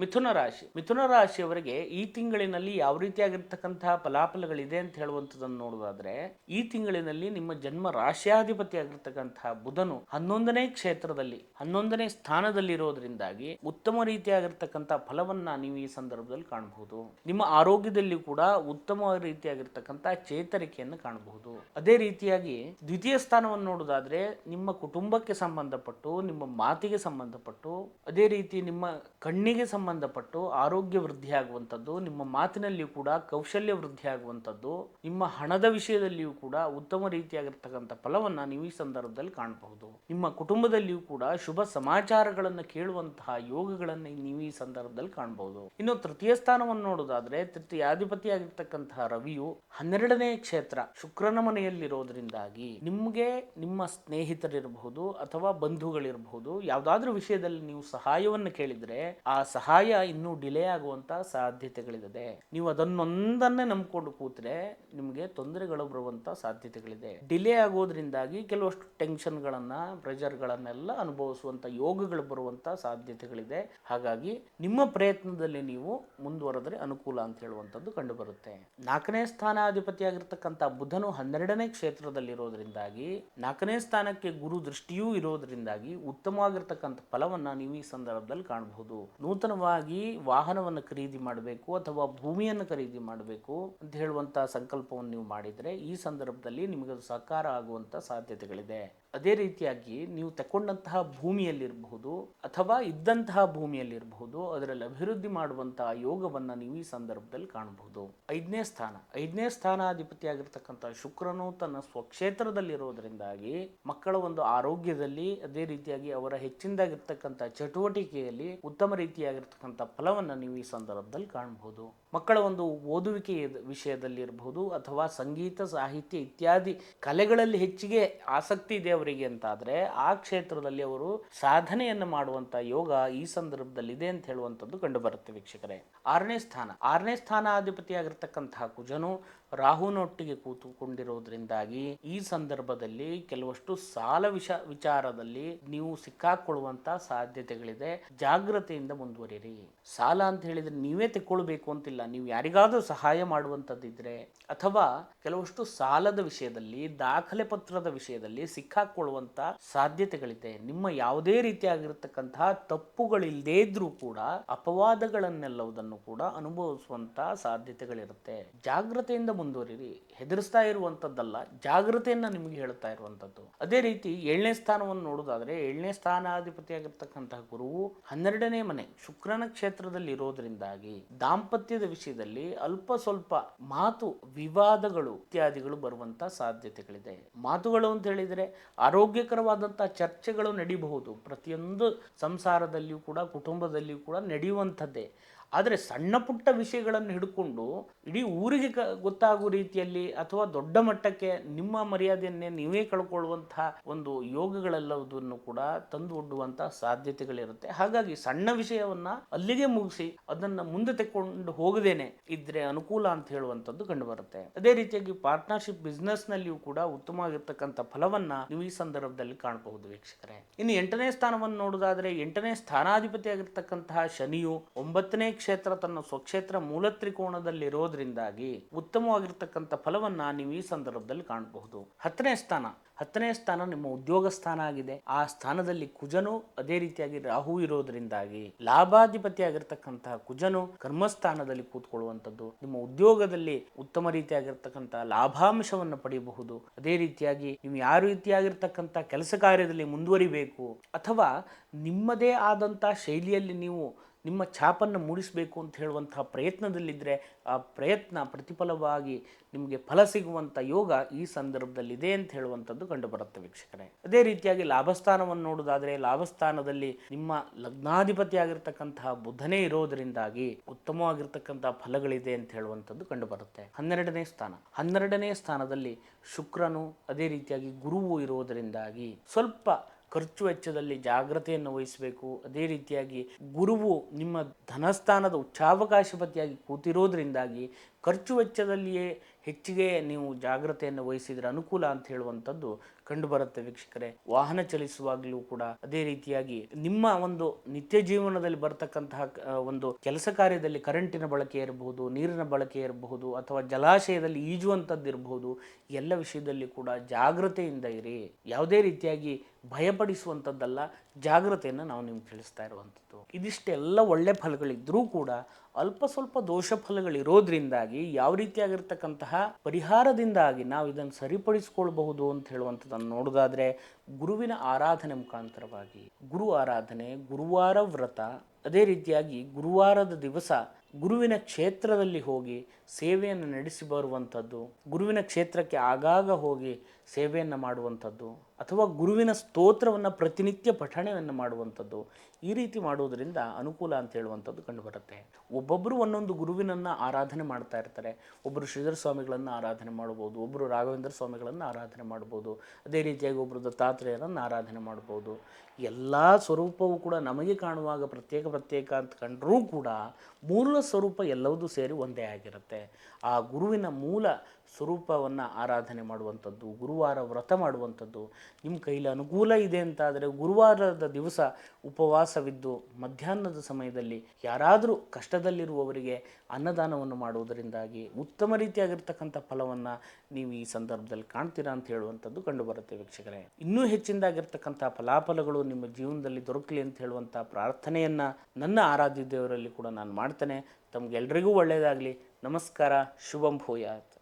ಮಿಥುನ ರಾಶಿ. ಮಿಥುನ ರಾಶಿಯವರಿಗೆ ಈ ತಿಂಗಳಿನಲ್ಲಿ ಯಾವ ರೀತಿಯಾಗಿರ್ತಕ್ಕಂತಹ ಫಲಾಫಲಗಳಿದೆ ಅಂತ ಹೇಳುವಂಥದ್ದನ್ನು ನೋಡೋದಾದ್ರೆ, ಈ ತಿಂಗಳಿನಲ್ಲಿ ನಿಮ್ಮ ಜನ್ಮ ರಾಶಿಯಾಧಿಪತಿ ಆಗಿರ್ತಕ್ಕಂತಹ ಬುಧನು ಹನ್ನೊಂದನೇ ಕ್ಷೇತ್ರದಲ್ಲಿ, ಹನ್ನೊಂದನೇ ಸ್ಥಾನದಲ್ಲಿರೋದ್ರಿಂದಾಗಿ ಉತ್ತಮ ರೀತಿಯಾಗಿರ್ತಕ್ಕಂಥ ಫಲವನ್ನ ನೀವು ಈ ಸಂದರ್ಭದಲ್ಲಿ ಕಾಣಬಹುದು. ನಿಮ್ಮ ಆರೋಗ್ಯದಲ್ಲಿ ಕೂಡ ಉತ್ತಮ ರೀತಿಯಾಗಿರ್ತಕ್ಕಂಥ ಚೇತರಿಕೆಯನ್ನು ಕಾಣಬಹುದು. ಅದೇ ರೀತಿಯಾಗಿ ದ್ವಿತೀಯ ಸ್ಥಾನವನ್ನು ನೋಡೋದಾದ್ರೆ, ನಿಮ್ಮ ಕುಟುಂಬಕ್ಕೆ ಸಂಬಂಧಪಟ್ಟು, ನಿಮ್ಮ ಮಾತಿಗೆ ಸಂಬಂಧಪಟ್ಟು, ಅದೇ ರೀತಿ ನಿಮ್ಮ ಕಣ್ಣಿಗೆ ಸಂಬಂಧಪಟ್ಟು ಆರೋಗ್ಯ ವೃದ್ಧಿ ಆಗುವಂಥದ್ದು ನಿಮ್ಮ ಮಾತಿನಲ್ಲಿಯೂ ಕೂಡ ಕೌಶಲ್ಯ ವೃದ್ಧಿ ಆಗುವಂಥದ್ದು ನಿಮ್ಮ ಹಣದ ವಿಷಯದಲ್ಲಿಯೂ ಕೂಡ ಉತ್ತಮ ರೀತಿಯಾಗಿರ್ತಕ್ಕಂಥ ಫಲವನ್ನು ನೀವು ಈ ಸಂದರ್ಭದಲ್ಲಿ ಕಾಣಬಹುದು. ನಿಮ್ಮ ಕುಟುಂಬದಲ್ಲಿಯೂ ಕೂಡ ಶುಭ ಸಮಾಚಾರಗಳನ್ನು ಕೇಳುವಂತಹ ಯೋಗಗಳನ್ನು ನೀವು ಈ ಸಂದರ್ಭದಲ್ಲಿ ಕಾಣಬಹುದು. ಇನ್ನು ತೃತೀಯ ಸ್ಥಾನವನ್ನು ನೋಡೋದಾದ್ರೆ ತೃತೀಯಾಧಿಪತಿಯಾಗಿರ್ತಕ್ಕಂತಹ ರವಿಯು ಹನ್ನೆರಡನೇ ಕ್ಷೇತ್ರ ಶುಕ್ರನ ಮನೆಯಲ್ಲಿರೋದ್ರಿಂದಾಗಿ ನಿಮಗೆ ನಿಮ್ಮ ಸ್ನೇಹಿತರಿರಬಹುದು ಅಥವಾ ಬಂಧುಗಳಿರಬಹುದು, ಯಾವುದಾದ್ರೂ ವಿಷಯದಲ್ಲಿ ನೀವು ಸಹಾಯವನ್ನು ಕೇಳಿದ್ರೆ ಆ ಸಹಾಯ ಇನ್ನೂ ಡಿಲೇ ಆಗುವಂತ ಸಾಧ್ಯತೆಗಳಿದೆ. ನೀವು ಅದನ್ನೊಂದನ್ನೇ ನಂಬಿಕೊಂಡು ಕೂತ್ರೆ ನಿಮಗೆ ತೊಂದರೆಗಳು ಬರುವಂತ ಸಾಧ್ಯತೆಗಳಿದೆ. ಡಿಲೇ ಆಗೋದ್ರಿಂದಾಗಿ ಕೆಲವಷ್ಟು ಟೆನ್ಷನ್ಗಳನ್ನು, ಪ್ರೆಷರ್ಗಳನ್ನೆಲ್ಲ ಅನುಭವಿಸುವಂತ ಯೋಗಗಳು ಬರುವಂತ ಸಾಧ್ಯತೆಗಳಿದೆ. ಹಾಗಾಗಿ ನಿಮ್ಮ ಪ್ರಯತ್ನದಲ್ಲಿ ನೀವು ಮುಂದುವರೆದ್ರೆ ಅನುಕೂಲ ಅಂತ ಹೇಳುವಂಥದ್ದು ಕಂಡುಬರುತ್ತೆ. ನಾಲ್ಕನೇ ಸ್ಥಾನಾಧಿಪತಿಯಾಗಿರ್ತಕ್ಕಂಥ ಬುಧನು ಹನ್ನೆರಡನೇ ಕ್ಷೇತ್ರದಲ್ಲಿರೋದ್ರಿಂದಾಗಿ, ನಾಲ್ಕನೇ ಸ್ಥಾನಕ್ಕೆ ಗುರು ದೃಷ್ಟಿಯೂ ಇರೋದ್ರಿಂದಾಗಿ ಉತ್ತಮವಾಗಿರ್ತಕ್ಕಂಥ ಫಲವನ್ನ ನೀವು ಈ ಸಂದರ್ಭದಲ್ಲಿ ಕಾಣಬಹುದು. ನೂತನವಾಗಿ ವಾಹನವನ್ನು ಖರೀದಿ ಮಾಡಬೇಕು ಅಥವಾ ಭೂಮಿಯನ್ನು ಖರೀದಿ ಮಾಡಬೇಕು ಅಂತ ಹೇಳುವಂತ ಸಂಕಲ್ಪವನ್ನು ನೀವು ಮಾಡಿದ್ರೆ ಈ ಸಂದರ್ಭದಲ್ಲಿ ನಿಮಗೆ ಸಹಕಾರ ಆಗುವಂತ ಸಾಧ್ಯತೆಗಳಿದೆ. ಅದೇ ರೀತಿಯಾಗಿ ನೀವು ತಕೊಂಡಂತಹ ಭೂಮಿಯಲ್ಲಿರಬಹುದು ಅಥವಾ ಇದ್ದಂತಹ ಭೂಮಿಯಲ್ಲಿರಬಹುದು, ಅದರಲ್ಲಿ ಅಭಿವೃದ್ಧಿ ಮಾಡುವಂತಹ ಯೋಗವನ್ನ ನೀವು ಈ ಸಂದರ್ಭದಲ್ಲಿ ಕಾಣಬಹುದು. ಐದನೇ ಸ್ಥಾನ. ಐದನೇ ಸ್ಥಾನಾಧಿಪತಿಯಾಗಿರ್ತಕ್ಕಂಥ ಶುಕ್ರನು ತನ್ನ ಸ್ವಕ್ಷೇತ್ರದಲ್ಲಿರೋದ್ರಿಂದಾಗಿ ಮಕ್ಕಳ ಒಂದು ಆರೋಗ್ಯದಲ್ಲಿ ಅದೇ ರೀತಿಯಾಗಿ ಅವರ ಹೆಚ್ಚಿನದಾಗಿರ್ತಕ್ಕಂಥ ಚಟುವಟಿಕೆಯಲ್ಲಿ ಉತ್ತಮ ರೀತಿಯಾಗಿರ್ತಕ್ಕಂಥ ಫಲವನ್ನು ನೀವು ಈ ಸಂದರ್ಭದಲ್ಲಿ ಕಾಣಬಹುದು. ಮಕ್ಕಳ ಒಂದು ಓದುವಿಕೆ ವಿಷಯದಲ್ಲಿರಬಹುದು ಅಥವಾ ಸಂಗೀತ, ಸಾಹಿತ್ಯ ಇತ್ಯಾದಿ ಕಲೆಗಳಲ್ಲಿ ಹೆಚ್ಚಿಗೆ ಆಸಕ್ತಿ ಇದೆ ಅವರಿಗೆ ಅಂತಾದರೆ ಆ ಕ್ಷೇತ್ರದಲ್ಲಿ ಅವರು ಸಾಧನೆಯನ್ನು ಮಾಡುವಂಥ ಯೋಗ ಈ ಸಂದರ್ಭದಲ್ಲಿ ಇದೆ ಅಂತ ಹೇಳುವಂಥದ್ದು ಕಂಡುಬರುತ್ತೆ ವೀಕ್ಷಕರೇ. ಆರನೇ ಸ್ಥಾನ. ಆರನೇ ಸ್ಥಾನಾಧಿಪತಿಯಾಗಿರ್ತಕ್ಕಂತಹ ಕುಜನು ರಾಹುನೊಟ್ಟಿಗೆ ಕೂತುಕೊಂಡಿರೋದ್ರಿಂದಾಗಿ ಈ ಸಂದರ್ಭದಲ್ಲಿ ಕೆಲವಷ್ಟು ಸಾಲ ವಿಷ ವಿಚಾರದಲ್ಲಿ ನೀವು ಸಿಕ್ಕಾಕೊಳ್ಳುವಂತ ಸಾಧ್ಯತೆಗಳಿದೆ. ಜಾಗ್ರತೆಯಿಂದ ಮುಂದುವರಿರಿ ಸಾಲ ಅಂತ ಹೇಳಿದ್ರೆ ನೀವೇ ತೆಕ್ಕೊಳ್ಬೇಕು ಅಂತಿಲ್ಲ. ನೀವು ಯಾರಿಗಾದರೂ ಸಹಾಯ ಮಾಡುವಂಥದ್ದಿದ್ರೆ ಅಥವಾ ಕೆಲವಷ್ಟು ಸಾಲದ ವಿಷಯದಲ್ಲಿ, ದಾಖಲೆ ಪತ್ರದ ವಿಷಯದಲ್ಲಿ ಸಿಕ್ಕಾಕೊಳ್ಳುವಂಥ ಸಾಧ್ಯತೆಗಳಿದೆ. ನಿಮ್ಮ ಯಾವುದೇ ರೀತಿಯಾಗಿರ್ತಕ್ಕಂತಹ ತಪ್ಪುಗಳಿಲ್ಲದೇ ಇದ್ರೂ ಕೂಡ, ಅಪವಾದಗಳನ್ನೆಲ್ಲವುದನ್ನು ಕೂಡ ಅನುಭವಿಸುವಂತ ಸಾಧ್ಯತೆಗಳಿರುತ್ತೆ. ಜಾಗ್ರತೆಯಿಂದ ಮುಂದುವರಿರಿ. ಹೆದರಿಸ್ತಾ ಇರುವಂತದ್ದಲ್ಲ ಜಾಗ್ರತೆಯನ್ನ ನಿಮಗೆ ಹೇಳ್ತಾ ಇರುವಂತದ್ದು ಅದೇ ರೀತಿ ಏಳನೇ ಸ್ಥಾನವನ್ನು ನೋಡೋದಾದ್ರೆ ಏಳನೇ ಸ್ಥಾನಾಧಿಪತಿಯಾಗಿರ್ತಕ್ಕಂತಹ ಗುರುವು ಹನ್ನೆರಡನೇ ಮನೆ ಶುಕ್ರನ ಕ್ಷೇತ್ರದಲ್ಲಿ ಇರೋದ್ರಿಂದಾಗಿ ದಾಂಪತ್ಯದ ವಿಷಯದಲ್ಲಿ ಅಲ್ಪ ಸ್ವಲ್ಪ ಮಾತು ವಿವಾದಗಳು ಇತ್ಯಾದಿಗಳು ಬರುವಂತ ಸಾಧ್ಯತೆಗಳಿದೆ. ಮಾತುಗಳು ಅಂತ ಹೇಳಿದ್ರೆ ಆರೋಗ್ಯಕರವಾದಂತಹ ಚರ್ಚೆಗಳು ನಡೀಬಹುದು. ಪ್ರತಿಯೊಂದು ಸಂಸಾರದಲ್ಲಿಯೂ ಕೂಡ ಕುಟುಂಬದಲ್ಲಿಯೂ ಕೂಡ ನಡೆಯುವಂಥದ್ದೇ. ಆದರೆ ಸಣ್ಣ ಪುಟ್ಟ ವಿಷಯಗಳನ್ನು ಹಿಡ್ಕೊಂಡು ಇಡೀ ಊರಿಗೆ ಕ ಗೊತ್ತಾಗೋ ರೀತಿಯಲ್ಲಿ ಅಥವಾ ದೊಡ್ಡ ಮಟ್ಟಕ್ಕೆ ನಿಮ್ಮ ಮರ್ಯಾದೆಯನ್ನೇ ನೀವೇ ಕಳ್ಕೊಳ್ಳುವಂತಹ ಒಂದು ಯೋಗಗಳೆಲ್ಲವುದನ್ನು ಕೂಡ ತಂದು ಒಡ್ಡುವಂತಹ ಸಾಧ್ಯತೆಗಳಿರುತ್ತೆ. ಹಾಗಾಗಿ ಸಣ್ಣ ವಿಷಯವನ್ನ ಅಲ್ಲಿಗೆ ಮುಗಿಸಿ ಅದನ್ನ ಮುಂದೆ ತೆಕ್ಕೊಂಡು ಹೋಗದೇನೆ ಇದ್ರೆ ಅನುಕೂಲ ಅಂತ ಹೇಳುವಂಥದ್ದು ಕಂಡುಬರುತ್ತೆ ಅದೇ ರೀತಿಯಾಗಿ ಪಾರ್ಟ್ನರ್ಶಿಪ್ ಬಿಸ್ನೆಸ್ ನಲ್ಲಿಯೂ ಕೂಡ ಉತ್ತಮವಾಗಿರ್ತಕ್ಕಂಥ ಫಲವನ್ನ ನೀವು ಈ ಸಂದರ್ಭದಲ್ಲಿ ಕಾಣಬಹುದು ವೀಕ್ಷಕರೇ. ಇನ್ನು ಎಂಟನೇ ಸ್ಥಾನವನ್ನು ನೋಡೋದಾದ್ರೆ ಎಂಟನೇ ಸ್ಥಾನಾಧಿಪತಿಯಾಗಿರ್ತಕ್ಕಂತಹ ಶನಿಯು ಒಂಬತ್ತನೇ ಕ್ಷೇತ್ರ ತನ್ನ ಸ್ವಕ್ಷೇತ್ರ ಮೂಲ ತ್ರಿಕೋಣದಲ್ಲಿರೋದ್ರಿಂದಾಗಿ ಉತ್ತಮವಾಗಿರ್ತಕ್ಕಂಥ ಫಲವನ್ನ ನೀವು ಈ ಸಂದರ್ಭದಲ್ಲಿ ಕಾಣಬಹುದು. ಹತ್ತನೇ ಸ್ಥಾನ. ಹತ್ತನೇ ಸ್ಥಾನ ನಿಮ್ಮ ಉದ್ಯೋಗ ಸ್ಥಾನ ಆಗಿದೆ. ಆ ಸ್ಥಾನದಲ್ಲಿ ಕುಜನು ಅದೇ ರೀತಿಯಾಗಿ ರಾಹು ಇರೋದ್ರಿಂದಾಗಿ ಲಾಭಾಧಿಪತಿಯಾಗಿರ್ತಕ್ಕಂತಹ ಕುಜನು ಕರ್ಮಸ್ಥಾನದಲ್ಲಿ ಕೂತ್ಕೊಳ್ಳುವಂಥದ್ದು, ನಿಮ್ಮ ಉದ್ಯೋಗದಲ್ಲಿ ಉತ್ತಮ ರೀತಿಯಾಗಿರ್ತಕ್ಕಂತಹ ಲಾಭಾಂಶವನ್ನು ಪಡೆಯಬಹುದು ಅದೇ ರೀತಿಯಾಗಿ ನೀವು ಯಾವ ರೀತಿಯಾಗಿರ್ತಕ್ಕಂಥ ಕೆಲಸ ಕಾರ್ಯದಲ್ಲಿ ಮುಂದುವರಿಬೇಕು ಅಥವಾ ನಿಮ್ಮದೇ ಆದಂಥ ಶೈಲಿಯಲ್ಲಿ ನೀವು ನಿಮ್ಮ ಛಾಪನ್ನು ಮೂಡಿಸಬೇಕು ಅಂತ ಹೇಳುವಂತಹ ಪ್ರಯತ್ನದಲ್ಲಿದ್ದರೆ ಆ ಪ್ರಯತ್ನ ಪ್ರತಿಫಲವಾಗಿ ನಿಮಗೆ ಫಲ ಸಿಗುವಂಥ ಯೋಗ ಈ ಸಂದರ್ಭದಲ್ಲಿದೆ ಅಂತ ಹೇಳುವಂಥದ್ದು ಕಂಡುಬರುತ್ತೆ ವೀಕ್ಷಕರೇ. ಅದೇ ರೀತಿಯಾಗಿ ಲಾಭಸ್ಥಾನವನ್ನು ನೋಡೋದಾದರೆ ಲಾಭಸ್ಥಾನದಲ್ಲಿ ನಿಮ್ಮ ಲಗ್ನಾಧಿಪತಿ ಆಗಿರ್ತಕ್ಕಂತಹ ಬುಧನೇ ಇರೋದರಿಂದಾಗಿ ಉತ್ತಮವಾಗಿರ್ತಕ್ಕಂತಹ ಫಲಗಳಿದೆ ಅಂತ ಹೇಳುವಂಥದ್ದು ಕಂಡುಬರುತ್ತೆ. ಹನ್ನೆರಡನೇ ಸ್ಥಾನ. ಹನ್ನೆರಡನೇ ಸ್ಥಾನದಲ್ಲಿ ಶುಕ್ರನು ಅದೇ ರೀತಿಯಾಗಿ ಗುರುವು ಇರೋದರಿಂದಾಗಿ ಸ್ವಲ್ಪ ಖರ್ಚು ವೆಚ್ಚದಲ್ಲಿ ಜಾಗ್ರತೆಯನ್ನು ವಹಿಸಬೇಕು. ಅದೇ ರೀತಿಯಾಗಿ ಗುರುವು ನಿಮ್ಮ ಧನಸ್ಥಾನದ ಉಚ್ಚಾವಕಾಶಪತಿಯಾಗಿ ಕೂತಿರೋದ್ರಿಂದಾಗಿ ಖರ್ಚು ವೆಚ್ಚದಲ್ಲಿಯೇ ಹೆಚ್ಚಿಗೆ ನೀವು ಜಾಗ್ರತೆಯನ್ನು ವಹಿಸಿದರೆ ಅನುಕೂಲ ಅಂತ ಹೇಳುವಂಥದ್ದು ಕಂಡುಬರುತ್ತೆ ವೀಕ್ಷಕರೇ. ವಾಹನ ಚಲಿಸುವಾಗಲೂ ಕೂಡ ಅದೇ ರೀತಿಯಾಗಿ ನಿಮ್ಮ ಒಂದು ನಿತ್ಯ ಜೀವನದಲ್ಲಿ ಬರತಕ್ಕಂತಹ ಒಂದು ಕೆಲಸ ಕಾರ್ಯದಲ್ಲಿ ಕರೆಂಟಿನ ಬಳಕೆ ಇರಬಹುದು, ನೀರಿನ ಬಳಕೆ ಇರಬಹುದು, ಅಥವಾ ಜಲಾಶಯದಲ್ಲಿ ಈಜುವಂಥದ್ದು ಇರಬಹುದು ಎಲ್ಲ ವಿಷಯದಲ್ಲಿ ಕೂಡ ಜಾಗ್ರತೆಯಿಂದ ಇರಿ. ಯಾವುದೇ ರೀತಿಯಾಗಿ ಭಯಪಡಿಸುವಂಥದ್ದಲ್ಲ, ಜಾಗ್ರತೆಯನ್ನು ನಾವು ನಿಮ್ಗೆ ತಿಳಿಸ್ತಾ ಇರುವಂಥದ್ದು. ಇದಿಷ್ಟೆಲ್ಲ ಒಳ್ಳೆ ಫಲಗಳಿದ್ದರೂ ಕೂಡ ಅಲ್ಪ ಸ್ವಲ್ಪ ದೋಷ ಫಲಗಳಿರೋದ್ರಿಂದಾಗಿ ಯಾವ ರೀತಿಯಾಗಿರ್ತಕ್ಕಂತಹ ಪರಿಹಾರದಿಂದಾಗಿ ನಾವು ಇದನ್ನು ಸರಿಪಡಿಸ್ಕೊಳ್ಬಹುದು ಅಂತ ಹೇಳುವಂಥದ್ದನ್ನು ನೋಡೋದಾದರೆ ಗುರುವಿನ ಆರಾಧನೆ ಮುಖಾಂತರವಾಗಿ. ಗುರು ಆರಾಧನೆ, ಗುರುವಾರ ವ್ರತ, ಅದೇ ರೀತಿಯಾಗಿ ಗುರುವಾರದ ದಿವಸ ಗುರುವಿನ ಕ್ಷೇತ್ರದಲ್ಲಿ ಹೋಗಿ ಸೇವೆಯನ್ನು ನಡೆಸಿ ಬರುವಂಥದ್ದು, ಗುರುವಿನ ಕ್ಷೇತ್ರಕ್ಕೆ ಆಗಾಗ ಹೋಗಿ ಸೇವೆಯನ್ನು ಮಾಡುವಂಥದ್ದು ಅಥವಾ ಗುರುವಿನ ಸ್ತೋತ್ರವನ್ನು ಪ್ರತಿನಿತ್ಯ ಪಠಣೆಯನ್ನು ಮಾಡುವಂಥದ್ದು ಈ ರೀತಿ ಮಾಡುವುದರಿಂದ ಅನುಕೂಲ ಅಂತ ಹೇಳುವಂಥದ್ದು ಕಂಡುಬರುತ್ತೆ. ಒಬ್ಬೊಬ್ಬರು ಒಂದೊಂದು ಗುರುವಿನನ್ನು ಆರಾಧನೆ ಮಾಡ್ತಾ ಇರ್ತಾರೆ. ಒಬ್ಬರು ಶ್ರೀಧರ ಸ್ವಾಮಿಗಳನ್ನು ಆರಾಧನೆ ಮಾಡ್ಬೋದು ಒಬ್ಬರು ರಾಘವೇಂದ್ರ ಸ್ವಾಮಿಗಳನ್ನು ಆರಾಧನೆ ಮಾಡ್ಬೋದು, ಅದೇ ರೀತಿಯಾಗಿ ಒಬ್ಬರು ದತ್ತಾತ್ರೇಯರನ್ನು ಆರಾಧನೆ ಮಾಡ್ಬೋದು. ಎಲ್ಲ ಸ್ವರೂಪವೂ ಕೂಡ ನಮಗೆ ಕಾಣುವಾಗ ಪ್ರತ್ಯೇಕ ಪ್ರತ್ಯೇಕ ಅಂತ ಕಂಡರೂ ಕೂಡ ಮೂಲ ಸ್ವರೂಪ ಎಲ್ಲವೂ ಸೇರಿ ಒಂದೇ ಆಗಿರುತ್ತೆ. ಆ ಗುರುವಿನ ಮೂಲ ಸ್ವರೂಪವನ್ನು ಆರಾಧನೆ ಮಾಡುವಂಥದ್ದು, ಗುರುವಾರ ವ್ರತ ಮಾಡುವಂಥದ್ದು, ನಿಮ್ಮ ಕೈಲಿ ಅನುಕೂಲ ಇದೆ ಅಂತಾದರೆ ಗುರುವಾರದ ದಿವಸ ಉಪವಾಸವಿದ್ದು, ಮಧ್ಯಾಹ್ನದ ಸಮಯದಲ್ಲಿ ಯಾರಾದರೂ ಕಷ್ಟದಲ್ಲಿರುವವರಿಗೆ ಅನ್ನದಾನವನ್ನು ಮಾಡುವುದರಿಂದಾಗಿ ಉತ್ತಮ ರೀತಿಯಾಗಿರ್ತಕ್ಕಂಥ ಫಲವನ್ನು ನೀವು ಈ ಸಂದರ್ಭದಲ್ಲಿ ಕಾಣ್ತೀರಾ ಅಂತ ಹೇಳುವಂಥದ್ದು ಕಂಡುಬರುತ್ತೆ ವೀಕ್ಷಕರೇ. ಇನ್ನೂ ಹೆಚ್ಚಿನದಾಗಿರ್ತಕ್ಕಂಥ ಫಲಾಫಲಗಳು ನಿಮ್ಮ ಜೀವನದಲ್ಲಿ ದೊರಕಲಿ ಅಂತ ಹೇಳುವಂಥ ಪ್ರಾರ್ಥನೆಯನ್ನು ನನ್ನ ಆರಾಧ್ಯ ದೇವರಲ್ಲಿ ಕೂಡ ನಾನು ಮಾಡ್ತೇನೆ. ತಮಗೆಲ್ರಿಗೂ ಒಳ್ಳೆಯದಾಗಲಿ ನಮಸ್ಕಾರ. ಶುಭಂ ಭೂಯಾತ್.